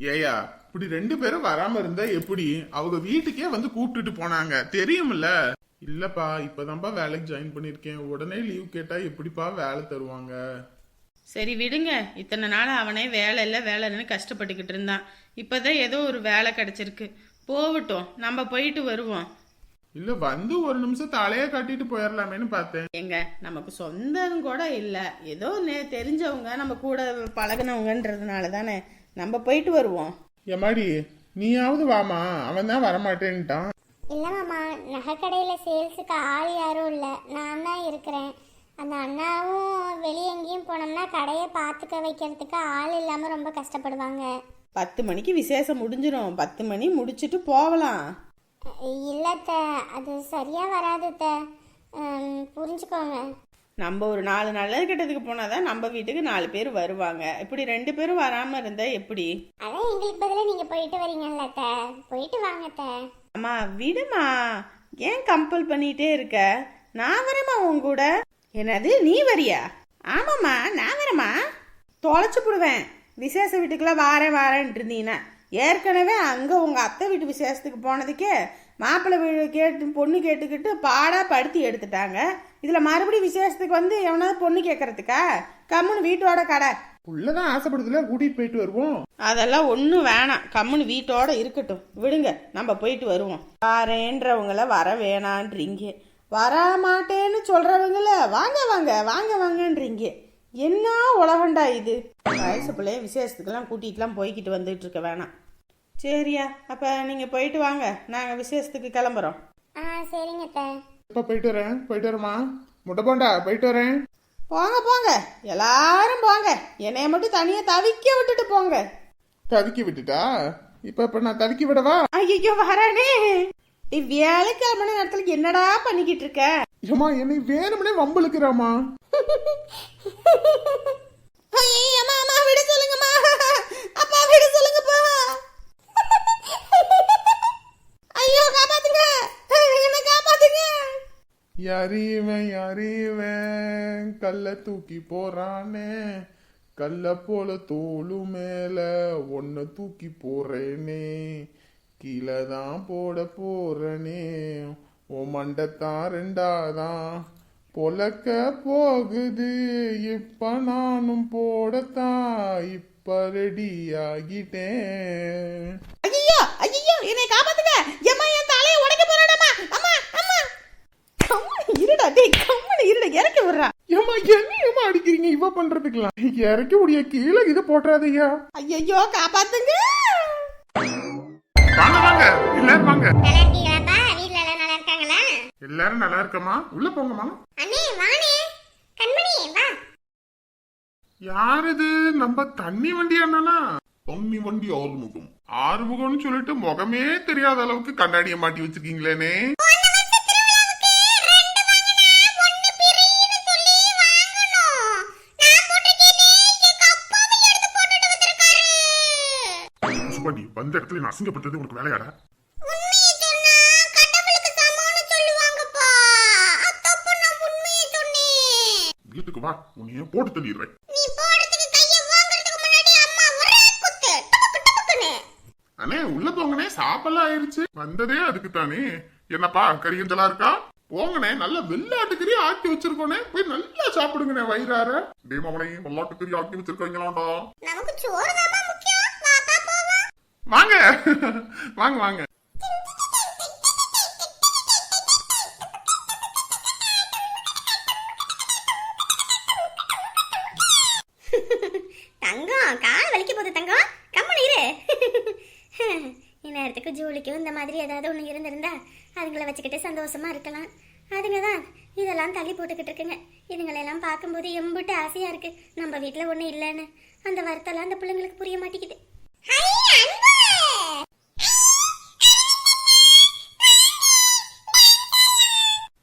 ஏயா இப்படி ரெண்டு பேரும் வராம இருந்தா எப்படி? அவங்க வீட்டுக்கே வந்து கூப்பிட்டுட்டு போனாங்க. தெரியும்ல இல்லப்பா இப்பதான்ப்பா வேலைக்கு ஜாயின் பண்ணிருக்கேன். உடனே லீவ் கேட்டா எப்படிப்பா வேலை தருவாங்க? சரி விடுங்க. இத்தனை நாள் அவனே வேலை இல்லை வேலைன்னு கஷ்டப்பட்டுக்கிட்டு இருந்தான். இப்போதான் ஏதோ ஒரு வேலை கிடைச்சிருக்கு. போகட்டும் நம்ம போயிட்டு வருவோம். இல்ல வந்து ஒரு நிமிஷம் தலைய காட்டிட்டு போயிடலாமேன்னு பார்த்தேன். எங்க நமக்கு சொந்தம் கூட இல்லை. ஏதோ நே தெரிஞ்சவங்க நம்ம கூட பழகினவங்கன்றதுனால தானே நம்ம போயிட்டு வருவோம். எம்மாடி நீயாவது வாமா அவன் தான் வரமாட்டேன்ட்டான். இல்லை மாமா நகைக்கடையில் சேல்ஸுக்கு ஆள் யாரும் இல்லை. நான் தான் இருக்கிறேன். அந்த அண்ணாவும் வெளியே எங்கேயும் போனோம்னா கடையை பார்த்துக்க வைக்கிறதுக்கு ஆள் இல்லாமல் ரொம்ப கஷ்டப்படுவாங்க. பத்து மணிக்கு விசேஷம் முடிஞ்சிடும் பத்து மணி முடிச்சிட்டு போகலாம். இல்லைத்த அது சரியாக வராது த புரிஞ்சுக்கோங்க. நம்ம ஒரு நாலு நல்லது கெட்டதுக்கு போனாதான் நம்ம வீட்டுக்கு நாலு பேர் வருவாங்க. இப்படி ரெண்டு பேரும் வராம இருந்தா எப்படி? அதான் எங்களுக்கு பதிலாக நீங்கள் போயிட்டு வரீங்கல்ல போயிட்டு வாங்க அம்மா விடுமா. ஏன் கம்பல் பண்ணிட்டே இருக்க? நான் வரேம்மா உன் கூட. என்னது நீ வரியா? ஆமாம்மா நான் வரேம்மா. தொலைச்சு போடுவேன். விசேஷ வீட்டுக்குலாம் வாரேன் வாரேன்ட்டு இருந்தீங்கன்னா. ஏற்கனவே அங்கே உங்கள் அத்தை வீட்டு விசேஷத்துக்கு போனதுக்கே மாப்பிள்ளை வீடு கேட்டு பொண்ணு கேட்டுக்கிட்டு பாடாக படுத்தி எடுத்துட்டாங்க. இதில் மறுபடியும் விசேஷத்துக்கு வந்து எவனாவது பொண்ணு கேட்கறதுக்கா கம்முன்னு வீட்டோட கடை. உள்ளதான் ஆசைப்படுதுல கூட்டிட்டு போயிட்டு வருவோம். அதெல்லாம் ஒன்றும் வேணாம். கம்முன்னு வீட்டோட இருக்கட்டும். விடுங்க நம்ம போயிட்டு வருவோம். வரேன்றவங்கள வர வேணான்றீங்க. வர மாட்டேன்னு சொல்றவங்கள வாங்க வாங்க வாங்க வாங்கன்றீங்க. என்ன உலகண்டா இது? வயசு பிள்ளைய விசேஷத்துக்கெல்லாம் கூட்டிகிட்டுலாம் போய்கிட்டு வந்துட்டு இருக்க வேணாம். சரியா அப்போ நீங்கள் போயிட்டு வாங்க. நாங்கள் விசேஷத்துக்கு கிளம்புறோம். ஆ சரிங்க த எப்ப போயிட்டு வரேன்? போயிட்டு வரேம்மா. முட்டை போண்டா போயிட்டு வரேன். போங்க போங்க. எல்லாரும் போங்க. என்னைய மட்டும் தனியாக தவிக்க விட்டுட்டு போங்க. தவிக்க விட்டுட்டா? இப்ப இப்ப நான் தவிக்க விடவா? ஐயோ வரானே. வேலைக்கு மணி நேரத்துல என்னடா பண்ணிக்கிட்டு இருக்க? ஏமா என்னை வேணும்னே வம்பளுக்குறாமா யாரீவன் யாரீவன் கல்ல தூக்கி போறானே. கல்ல போல தோளு மேல ஒன்ன தூக்கி போறேனே. கீழே தான் போட போறனே. உன் மண்டத்தான் ரெண்டாதான் பொலக்க போகுது. இப்ப நானும் போடத்தான் இப்ப ரெடி ஆகிட்டேன் ஐயோ ஐயோ என்னை காப்பாத்துங்க. ஏம்மா என் தலையை உடைக்க போறாடம்மா அம்மா அம்மா. கம்முனு இருடா டேய் கம்முனு இருடா. இறக்கி விடுறா. ஏமா என்ன ஏமா அடிக்கிறீங்க? இவ பண்றதுக்கெல்லாம். இறக்கி கீழே இது போட்டுறாதய்யா ஐயோ காப்பாத்துங்க. வாங்க வாங்க நல்லா இருக்கீங்களாப்பா வீட்டில் எல்லாம் நல்லா இருக்காங்களா எல்லாரும் நல்லா இருக்கமா உள்ள போங்கம்மா. அண்ணே வாணே கண்மணி வா. யார் இது நம்ம தண்ணி வண்டி அண்ணனா? தண்ணி வண்டி ஆறுமுகம். ஆறுமுகம்னு சொல்லிட்டு முகமே தெரியாத அளவுக்கு கண்ணாடியை மாட்டி வச்சிருக்கீங்களேனே. வந்த இடத்துல நான் அசிங்கப்பட்டது உனக்கு வேலையாடா? வீட்டுக்கு வா உன்னைய போட்டு தள்ளிடுறேன். அண்ணே உள்ள போங்கண்ணே சாப்பெல்லாம் ஆயிருச்சு. வந்ததே அதுக்கு தானே என்னப்பா கறியஞ்சலா இருக்கா? போங்கண்ணே நல்ல வெள்ளாட்டு கறி ஆக்கி வச்சிருக்கோனே போய் நல்லா சாப்பிடுங்கண்ணே வயிறார. டே மவனே வெள்ளாட்டு கறி ஆக்கி போவோம். வாங்க. வாங்க வாங்க. தங்கம் கால் வலிக்க போகுது தங்கம். கம்மனு இரு. இந்நேரத்துக்கு ஜூலிக்கும் இந்த மாதிரி ஏதாவது ஒன்று இருந்திருந்தா அதுங்களை வச்சுக்கிட்டு சந்தோஷமா இருக்கலாம். அதுங்க தான் இதெல்லாம் தள்ளி போட்டுக்கிட்டு இருக்குங்க. இதுங்களெல்லாம் பார்க்கும்போது எம்பிட்டு ஆசையா இருக்கு. நம்ம வீட்டில் ஒன்றும் இல்லைன்னு. அந்த வருத்தம்லாம் அந்த பிள்ளைங்களுக்கு புரிய மாட்டேங்குது.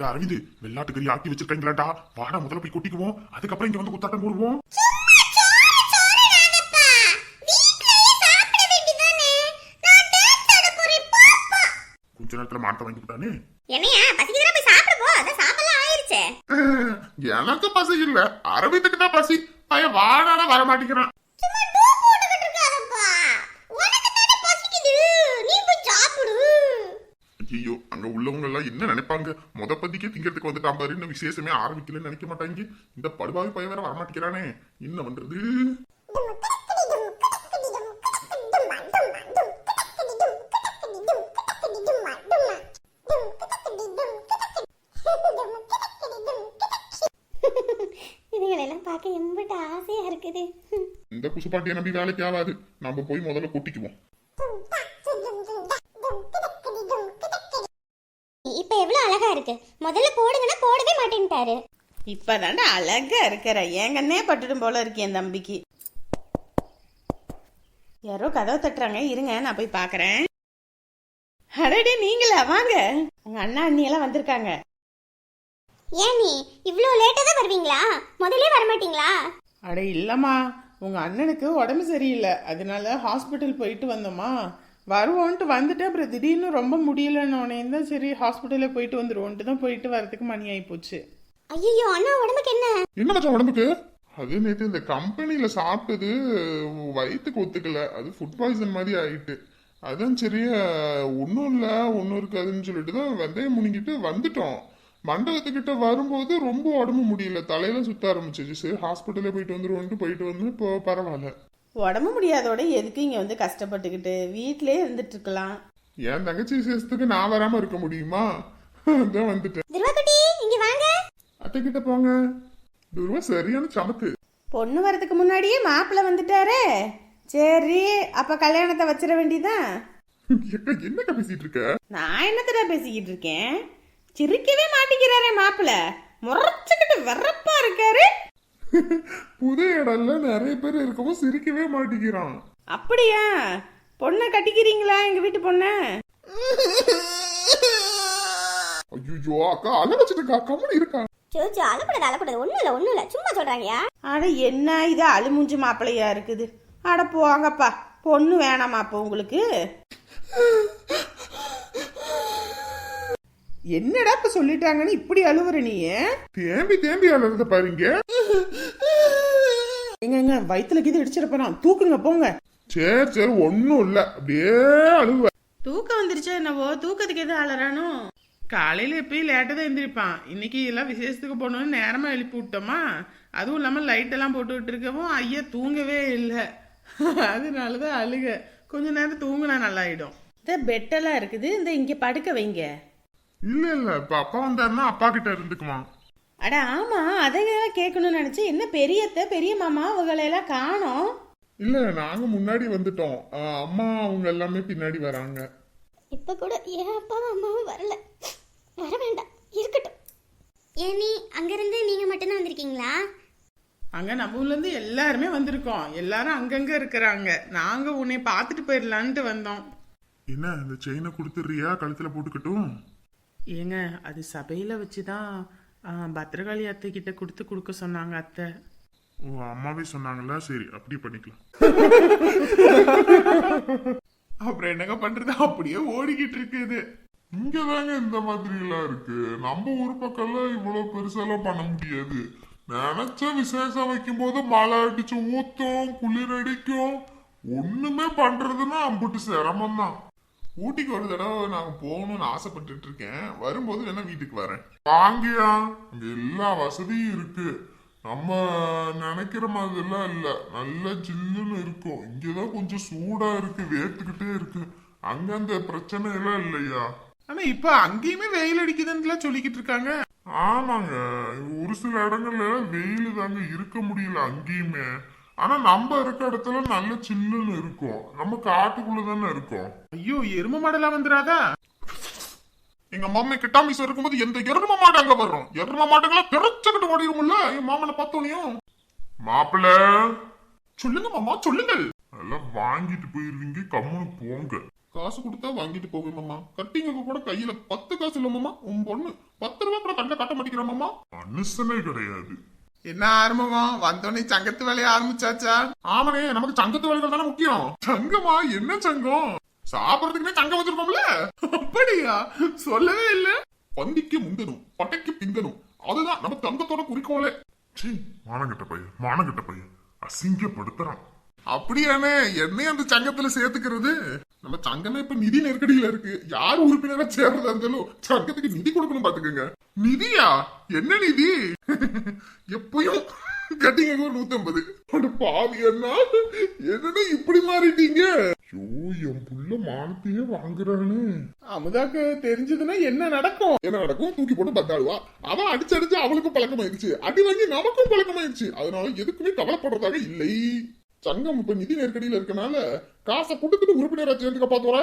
அரவிந்த் வெள்ளாட்டு கறி ஆக்கி வச்சிருக்கீங்களாடா. வாடா முதல்ல போய் கொட்டிக்குவோம். அதுக்கப்புறம் இங்க வந்து குத்தாட்டம் போடுவோம். கொஞ்ச நேரத்துல மாட்ட வாங்கி விட்டானே? எனக்கு பசி இல்ல. அரவிந்துக்கு தான் பசி. பையன் வாடானா வர மாட்டேங்கிறான். ஐயோ அங்க உள்ளவங்க எல்லாம் என்ன நினைப்பாங்க? முத பதிக்கே திங்கிறதுக்கு வந்துட்டான் பாரு. இன்னும் விசேஷமே ஆரம்பிக்கலன்னு நினைக்க மாட்டாங்க. இந்த படுபாவி பையன் வேற வரமாட்டேங்கிறானே என்ன பண்றது? இருக்குது இந்த குசுப்பாட்டியை நம்பி வேலைக்கு ஆகாது. நம்ம போய் முதல்ல கொட்டிக்குவோம். இப்ப எவ்வளவு அழகா இருக்கு. முதல்ல போடுங்கன்னா போடவே மாட்டேன்ட்டாரு. இப்பதாண்டா அழகா இருக்கிற. ஏங்கன்னே பட்டுடும் போல இருக்கு என் தம்பிக்கு. யாரோ கதவை தட்டுறாங்க. இருங்க நான் போய் பார்க்கறேன் அடடே நீங்களா? வாங்க. உங்க அண்ணா அண்ணி எல்லாம் வந்திருக்காங்க. ஏன் நீ? இவ்வளோ லேட்டா தான் வருவீங்களா? முதல்ல வர மாட்டீங்களா அட இல்லம்மா. உங்க அண்ணனுக்கு உடம்பு சரியில்லை. அதனால ஹாஸ்பிட்டல் போயிட்டு வந்தோமா? வருவோன்ட்டு வந்துட்டு அப்புறம் திடீர்னு ரொம்ப முடியலன்னொடனே தான் சரி ஹாஸ்பிட்டலே போயிட்டு வந்துருவோன்ட்டு தான் போயிட்டு வரதுக்கு மணி ஆகி போச்சு ஐயோ அண்ணா உடம்புக்கு என்ன? என்ன மச்சான் உடம்புக்கு? அது நேத்து இந்த கம்பெனில சாப்பிட்டது வயிற்றுக்கு ஒத்துக்கல. அது ஃபுட் பாய்சன் மாதிரி ஆயிட்டு. அதான் சரியா ஒன்றும் இல்லை ஒன்றும் இருக்காதுன்னு சொல்லிட்டு தான் வெந்தயம் முழுங்கிட்டு வந்துட்டோம். மண்டபத்துக்கிட்ட வரும்போது ரொம்ப உடம்பு முடியல. தலையில சுத்த ஆரம்பிச்சிச்சு சரி ஹாஸ்பிட்டலே போயிட்டு வந்துருவோன்ட்டு போயிட்டு வந்து இப்போ பரவாயில்ல. உடம்பு முடியாதோட எதுக்கு இங்க வந்து கஷ்டப்பட்டுக்கிட்டு? வீட்டிலே இருந்துட்டு இருக்கலாம் என் தங்கச்சி விசேஷத்துக்கு நான் வராம இருக்க முடியுமா? அதான் வந்துட்டேன். துருவாக்குட்டி இங்க வாங்க. அத்தை கிட்ட போங்க. துருவா சரியான சமத்து. பொண்ணு வரதுக்கு முன்னாடியே மாப்பிள்ளை வந்துட்டாரே. சரி அப்ப கல்யாணத்தை வச்சிட வேண்டியதான் என்னக்கா பேசிட்டு இருக்க? நான் என்னத்தடா பேசிக்கிட்டு இருக்கேன்? சிரிக்கவே மாட்டேங்கிறாரே மாப்பிள்ளை. முறைச்சுக்கிட்டு வெறப்பா இருக்காரு. புது இடம்ல நிறைய பேர் இருக்கவும் சிரிக்கவே மாட்டேங்கிறான். அப்படியா? பொண்ணை கட்டிக்கிறீங்களா எங்க வீட்டு பொண்ணை? ஐயோ அக்கா அழ கம்மனு இருக்கா? சோச்சோ அழக்கூடாது அழக்கூடாது. ஒண்ணும் இல்ல ஒண்ணும் இல்ல. சும்மா சொல்றாங்கயா அட என்ன இது அழுமுஞ்சு மாப்பிள்ளையா இருக்குது? அட போங்கப்பா. பொண்ணு வேணாமா அப்போ உங்களுக்கு. என்னடா இப்ப சொல்லிட்டாங்கன்னு இப்படி அழுவுற நீ தேம்பி தேம்பி அழறத பாருங்க. எங்க எங்க வயித்துல கீது இடிச்சிட போறான். தூக்குங்க போங்க. சரி சரி ஒண்ணும் இல்ல. அப்படியே அழுவ. தூக்கம் வந்துருச்சா என்னவோ? தூக்கத்துக்கு எதுவும் அலறானோ? காலையில எப்பயும் லேட்டா தான் எந்திரிப்பான். இன்னைக்கு எல்லாம் விசேஷத்துக்கு போகணும்னு நேரமா எழுப்பி விட்டோமா? அதுவும் இல்லாம லைட் எல்லாம் போட்டு விட்டுருக்கவும் ஐயா தூங்கவே இல்லை. அதனாலதான் அழுக. கொஞ்ச நேரம் தூங்குனா நல்லாயிடும். இந்த பெட்டெல்லாம் இருக்குது. இந்த இங்க படுக்க வைங்க. இல்ல இல்ல இப்ப அப்பா வந்தாருன்னா அப்பா கிட்ட இருந்துக்குவான் அட ஆமா அதையெல்லாம் கேட்கணும்னு நினைச்சு என்ன பெரியத்த பெரிய மாமா அவங்களையெல்லாம் காணோம்? இல்ல நாங்க முன்னாடி வந்துட்டோம். அம்மா அவங்க எல்லாமே பின்னாடி வராங்க. இப்ப கூட என் அப்பாவும் அம்மாவும் வரல. வர வேண்டாம் இருக்கட்டும். ஏன் நீ அங்கிருந்து நீங்க மட்டும்தான் வந்திருக்கீங்களா? அங்க நம்ம ஊர்ல இருந்து எல்லாருமே வந்திருக்கோம். எல்லாரும் அங்கங்க இருக்கிறாங்க. நாங்க உன்னை பார்த்துட்டு போயிடலான்ட்டு வந்தோம். என்ன இந்த செயினை கொடுத்துறியா கழுத்துல போட்டுக்கட்டும். ஏங்க அது சபையில வச்சுதான் ஆ, பத்திரகாளி அத்தை கிட்ட கொடுத்து கொடுக்க சொன்னாங்க அத்தை. ஓ அம்மாவே சொன்னாங்களா? சரி அப்படி பண்ணிக்கலாம். அப்புறம் என்னங்க பண்றது? அப்படியே ஓடிக்கிட்டு இருக்குது. இங்கதாங்க இந்த மாதிரி எல்லாம் இருக்கு. நம்ம ஊர் பக்கம்லாம் இவ்வளவு பெருசாலாம் பண்ண முடியாது. நினைச்ச விசேஷம் வைக்கும் போது மழை அடிச்சு ஊத்தும் குளிர் அடிக்கும். ஒண்ணுமே பண்றதுன்னா அம்புட்டு சிரமம் தான் ஊட்டிக்கு ஒரு தடவை நாங்க போகணும்னு ஆசைப்பட்டுட்டு இருக்கேன். வரும்போது வேணா வீட்டுக்கு வரேன். வாங்கியா அங்க எல்லா வசதியும் இருக்கு. நம்ம நினைக்கிற மாதிரிலாம் இல்ல. நல்ல ஜில்லுன்னு இருக்கும். இங்கதான் கொஞ்சம் சூடா இருக்கு வேர்த்துக்கிட்டே இருக்கு. அங்க அந்த பிரச்சனை எல்லாம் இல்லையா? ஆனா இப்ப அங்கேயுமே வெயில் அடிக்குதுன்னு சொல்லிக்கிட்டு இருக்காங்க. ஆமாங்க. ஒரு சில இடங்கள்ல வெயில் தாங்க இருக்க முடியல அங்கேயுமே. ஆனா நம்ம இருக்க இடத்துல நல்ல சில்லுன்னு இருக்கும். நம்ம காட்டுக்குள்ள தானே இருக்கோம். ஐயோ எரும மாடெல்லாம் வந்துடாதா? எங்க மாமே கிட்டாமிஸ் இருக்கும்போது எந்த எரும மாடு அங்க வரும்? எரும மாடுங்களாம் பிறச்சுக்கிட்டு ஓடிடும்ல? என் மாமனை பார்த்தோனையும் மாப்பிள்ள. சொல்லுங்க மாமா சொல்லுங்கள் அதெல்லாம் வாங்கிட்டு போயிருவீங்க கம்முன்னு போங்க. காசு கொடுத்தா வாங்கிட்டு போங்க மாமா. கட்டிங்க கூட கையில பத்து காசு இல்ல மாமா. உன் பொண்ணு பத்து ரூபா கூட கண்ட கட்ட மாட்டேங்கிற மாமா. மனுஷனே கிடையாது. என்ன ஆரம்பம் வந்தோடனே சங்கத்து வேலைய ஆரம்பிச்சாச்சா? ஆமாங்க நமக்கு சங்கத்து வேலைகள் தானே முக்கியம். சங்கமா? என்ன சங்கம்? சாப்பிடறதுக்குனே சங்கம் வச்சிருக்கோம்ல? அப்படியா? சொல்லவே இல்ல. பந்திக்கு முந்தணும் பட்டைக்கு பிந்தணும் அதுதான் நம்ம தங்கத்தோட குறிக்கோளே. மானங்கிட்ட பையன் மானங்கிட்ட பையன். அசிங்கப்படுத்துறான். அப்படியானே என்னையும் அந்த சங்கத்துல சேர்த்துக்கிறது? நம்ம சங்கமே இப்ப நிதி நெருக்கடியில இருக்கு. யார் உறுப்பினரா சேர்றதா இருந்தாலும் சங்கத்துக்கு நிதி கொடுக்கணும் பாத்துக்கோங்க. நிதியா? என்ன நிதி? எப்பயும் கட்டிங்க ஒரு நூத்தம்பது. அட பாவி அண்ணா என்னடா இப்படி மாறிட்டீங்க? ஐயோ என் புள்ள மானத்தையே வாங்குறானு. அமுதாக்கு தெரிஞ்சதுன்னா என்ன நடக்கும்? என்ன நடக்கும்? தூக்கி போட்டு பத்தாடுவா அவன் அடிச்சு அடிச்சு அவளுக்கும் பழக்கமாயிருச்சு அடி வாங்கி நமக்கும் பழக்கமாயிருச்சு அதனால எதுக்குமே கவலைப்படுறதாக இல்லை. சங்கம் இப்ப நிதி நெருக்கடியில இருக்கனால காசை கொடுத்துட்டு உறுப்பினரா சேர்ந்துக்க பாத்தோற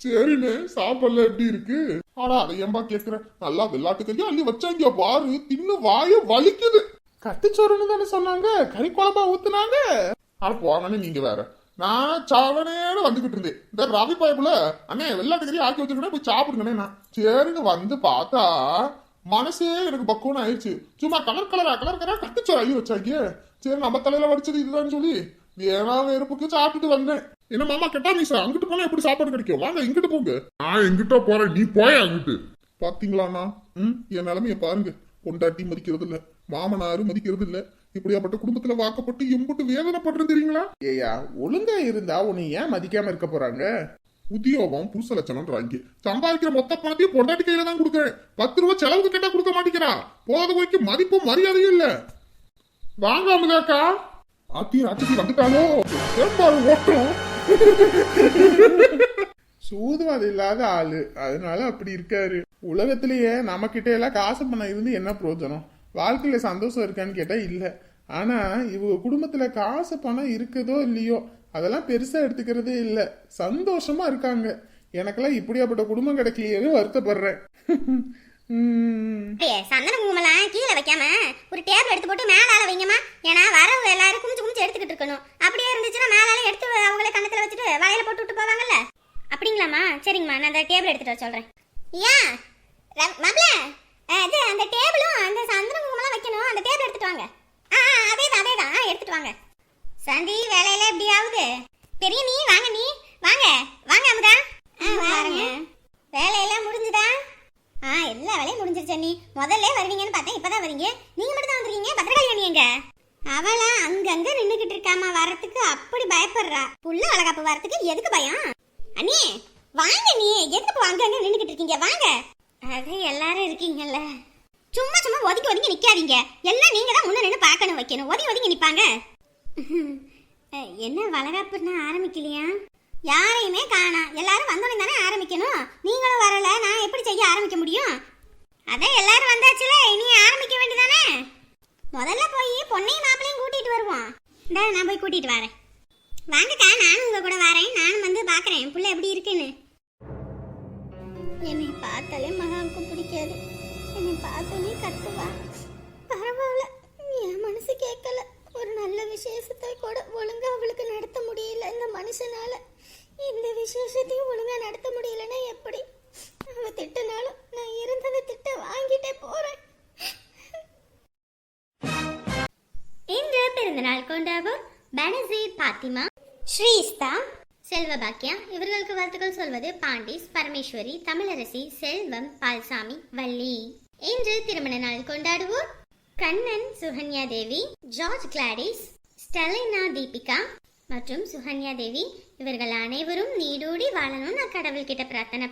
சரிண்ணே சாப்பாடுல எப்படி இருக்கு? ஆனா அதை ஏன்பா கேக்குறேன் நல்லா வெள்ளாட்டுக்கையா அள்ளி வச்சாங்க பாரு தின்னு வாய வலிக்குது. கட்டுச்சோறுன்னு தானே சொன்னாங்க கறி குழம்பா ஊத்துனாங்க. ஆனா போங்கன்னு நீங்க வேற. நான் சாவனேன்னு வந்துகிட்டு இருந்தேன். இந்த ரவி பாய்ப்புல அண்ணே வெள்ளாட்டுக்கறி ஆக்கி வச்சிருக்கேன் போய் சாப்பிடுங்கண்ணே நான். சரிங்க வந்து பார்த்தா மனசே எனக்கு பக்குவம் ஆயிடுச்சு. சும்மா கலர் கலரா கலர் கலரா கட்டுச்சோறு அள்ளி வச்சாங்க. சரி நம்ம தலையில வடிச்சது இதுதான் சொல்லி வேணா வெறுப்புக்கு சாப்பிட்டுட்டு வந்தேன் என்ன மாமா கேட்டா நீ சார் அங்கிட்டு போனா எப்படி சாப்பாடு கிடைக்கும்? வாங்க இங்கிட்டு போங்க. நான் எங்கிட்ட போறேன். நீ போய் அங்கிட்டு. பாத்தீங்களாண்ணா ம் என் நிலைமைய பாருங்க. பொண்டாட்டி மதிக்கிறது இல்ல மாமனாரு மதிக்கிறது இல்ல இப்படியாப்பட்ட குடும்பத்துல வாக்கப்பட்டு எம்புட்டு வேதனைப்படுறது தெரியுங்களா? ஏயா ஒழுங்கா இருந்தா உன்னை ஏன் மதிக்காம இருக்க போறாங்க? உத்தியோகம் புருஷ லட்சணம்ன்றாங்க சம்பாதிக்கிற மொத்த பணத்தையும் பொண்டாட்டி கையில தான் கொடுக்குறேன். பத்து ரூபா செலவுக்கு கேட்டா கொடுக்க மாட்டேங்கிறா. போத வரைக்கும் மதிப்பும் மரியாதையும் இல்ல. வாங்க அமுதாக்கா ஆத்தி ராட்சசி வந்துட்டாலோ ஏம்பாரு ஓட்டம்? சூதுவாது இல்லாத ஆளு. அதனால அப்படி இருக்காரு. உலகத்திலேயே நம்ம கிட்ட எல்லாம் காசு பணம் இருந்து என்ன பிரயோஜனம் வாழ்க்கையில சந்தோஷம் இருக்கான்னு கேட்டா இல்ல. ஆனா இவங்க குடும்பத்துல காசு பணம் இருக்குதோ இல்லையோ அதெல்லாம் பெருசா எடுத்துக்கிறதே இல்ல. சந்தோஷமா இருக்காங்க. எனக்கெல்லாம் இப்படியாப்பட்ட குடும்பம் கிடைக்கலையே வருத்தப்படுறேன். சந்தன குங்குமலாம் கீழே வைக்காம ஒரு டேபிள் எடுத்து போட்டு மேலால வைங்கம்மா. ஏன்னா வரவு எல்லாரும் குமிச்சு குமிச்சு எடுத்துக்கிட்டு இருக்கணும். அப்படியே இருந்துச்சுன்னா மேலால எடுத்து அவங்களே கண்ணத்துல வச்சுட்டு வலையில போட்டு விட்டு போவாங்கல்ல? அப்படிங்களாம்மா? சரிங்கம்மா நான் அந்த டேபிள் எடுத்துட்டு வர சொல்றேன். ஏன் மாப்பிள இது அந்த டேபிளும் அந்த சந்தன குங்குமலாம் வைக்கணும். அந்த டேபிள் எடுத்துட்டு வாங்க. ஆ ஆ, அதேதான் அதேதான். ஆ, எடுத்துட்டு வாங்க. சந்தி வேலையில எப்படி ஆகுது? பெரிய நீ வாங்க நீ. வாங்க வாங்க அமுதா. ஆ வாருங்க வேலையெல்லாம் முடிஞ்சுதா? ஆ எல்லா வேலையும் முடிஞ்சிருச்சு நீ முதல்ல வருவீங்கன்னு பார்த்தேன் இப்பதான் வரீங்க. நீங்க மட்டும் தான் வந்திருக்கீங்க? பத்திரகாளி அண்ணி எங்க அவளா அங்கங்க நின்னுகிட்டு இருக்காமா வரத்துக்கு அப்படி பயப்படுறா. புள்ள அழகாப்பு வரத்துக்கு எதுக்கு பயம்? அண்ணி வாங்க நீ எதுக்கு இப்போ அங்கங்க நின்னுகிட்டு இருக்கீங்க? வாங்க. அது எல்லாரும் இருக்கீங்கல்ல. சும்மா சும்மா ஒதுக்கி ஒதுங்கி நிக்காதீங்க. எல்லாம் நீங்க தான் முன்ன நின்று பார்க்கணும் வைக்கணும். ஒதுங்கி ஒதுங்கி நிப்பாங்க. என்ன வளகாப்புன்னு ஆரம்பிக்கலையா? யாரையுமே காணா. எல்லாரும் வந்தோடனே தானே ஆரம்பிக்கணும்? நீங்களும் வரல நான் எப்படி செய்ய ஆரம்பிக்க முடியும்? அதான் எல்லாரும் வந்தாச்சுல இனி ஆரம்பிக்க வேண்டியதானே? முதல்ல போய் பொண்ணையும் மாப்பிளையும் கூட்டிட்டு வருவோம். இந்த நான் போய் கூட்டிட்டு வரேன். வாங்கக்கா நானும் உங்க கூட வரேன். நானும் வந்து பாக்குறேன். புள்ள எப்படி இருக்குன்னு. என்னை பார்த்தாலே மகாவுக்கு பிடிக்காது. என்னை பார்த்தோன்னே கத்துவா. பரவாயில்ல என் மனசு கேட்கல. ஒரு நல்ல விசேஷத்தை கூட ஒழுங்கா அவளுக்கு நடத்த முடியல இந்த மனுஷனால. இந்த விசேஷத்தையும் ஒழுங்கா நடத்த முடியலன்னா எப்படி? அவ திட்டினாலும் நான் இருந்ததை திட்ட வாங்கிட்டே போறேன். இன்று பிறந்தநாள் கொண்டாடுவோர் பெனசீர் பாத்திமா ஸ்ரீஸ்தா செல்வபாக்கியா. இவர்களுக்கு வாழ்த்துக்கள் சொல்வது பாண்டிஸ் பரமேஸ்வரி தமிழரசி செல்வம் பால்சாமி வள்ளி. இன்று திருமண நாள் கொண்டாடுவோர் Kannan Sukanya Devi George Gladys Stelina Deepika மற்றும் சுகன்யா தேவி இவர்கள் அனைவரும் நீடூடி வாழணும்னு நான் கடவுள்கிட்ட பிரார்த்தனை